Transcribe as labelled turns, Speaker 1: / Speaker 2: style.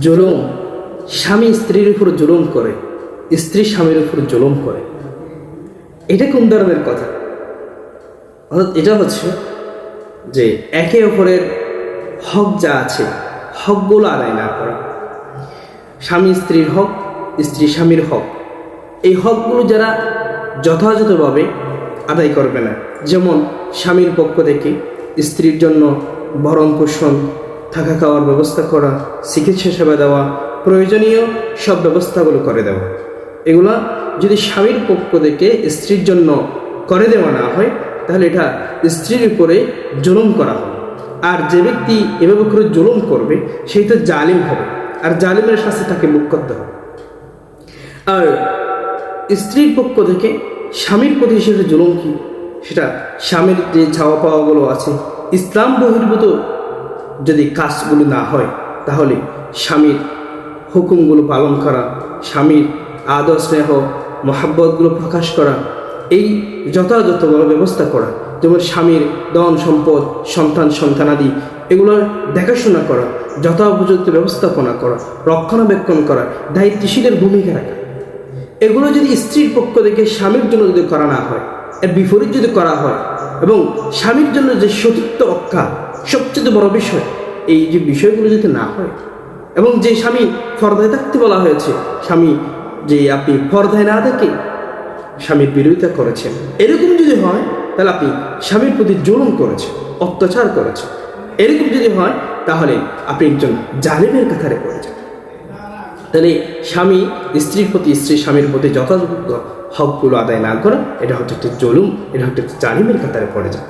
Speaker 1: জুলুম। স্বামী স্ত্রীর উপর জুলুম করে, স্ত্রী স্বামীর উপর জুলুম করে। এটা কোন ধরনের কথা? অর্থাৎ এটা হচ্ছে যে একে অপরের হক যা আছে, হকগুলো আদায় না করা। স্বামী স্ত্রীর হক, স্ত্রী স্বামীর হক। এই হকগুলো যারা যথাযথভাবে আদায় করবে না। যেমন স্বামীর পক্ষ থেকে স্ত্রীর জন্য ভরণ পোষণ থাকা খাওয়ার ব্যবস্থা করা, চিকিৎসা সেবা দেওয়া, প্রয়োজনীয় সব ব্যবস্থাগুলো করে দেওয়া। এগুলা যদি স্বামীর পক্ষ থেকে স্ত্রীর জন্য করে দেওয়া না হয়, তাহলে এটা স্ত্রীর উপরে জুলুম করা হবে। আর যে ব্যক্তি এভাবে করে জুলুম করবে, সেই তো জালিম হবে। আর জালিমের শাস্তি তাকে মুখ করতে হবে। আর স্ত্রীর পক্ষ থেকে স্বামীর প্রতি সেটা জুলুম কি, সেটা স্বামীর যে ছাওয়া পাওয়াগুলো আছে, ইসলাম বহির্ভূত যদি কাজগুলো না হয়, তাহলে স্বামীর হুকুমগুলো পালন করা, স্বামীর আদর, স্নেহ, মহাব্বতগুলো প্রকাশ করা, এই যথাযথভাবে ব্যবস্থা করা, যেমন স্বামীর ধন সম্পদ, সন্তান, সন্তানাদি, এগুলোর দেখাশোনা করা যথোপযুক্ত ব্যবস্থাপনা করা, রক্ষণাবেক্ষণ করা, দায়িত্বশীলের ভূমিকা রাখা। এগুলো যদি স্ত্রীর পক্ষ থেকে স্বামীর জন্য যদি করা না হয়, এর বিপরীত যদি করা হয়, এবং স্বামীর জন্য যে সতীত্ব রক্ষা সবচেয়ে বড় বিষয়, এই যে বিষয়গুলো যদি না হয়, এবং যে স্বামী ফর্দায় থাকতে বলা হয়েছে, স্বামী যে আপনি ফর্দায় না থেকে স্বামীর বিরোধিতা করেছেন, এরকম যদি হয়, তাহলে আপনি স্বামীর প্রতি জুলুম করেছেন, অত্যাচার করেছেন। এরকম যদি হয়, তাহলে আপনি একজন জালিমের কাতারে পড়েছেন তাহলে স্বামী, স্ত্রীর প্রতি, স্ত্রী স্বামীর প্রতি যথাযথ হকগুলো আদায় না করা, এটা হচ্ছে একটা জুলুম, এটা হচ্ছে জালিমের কাতারে পড়ে যায়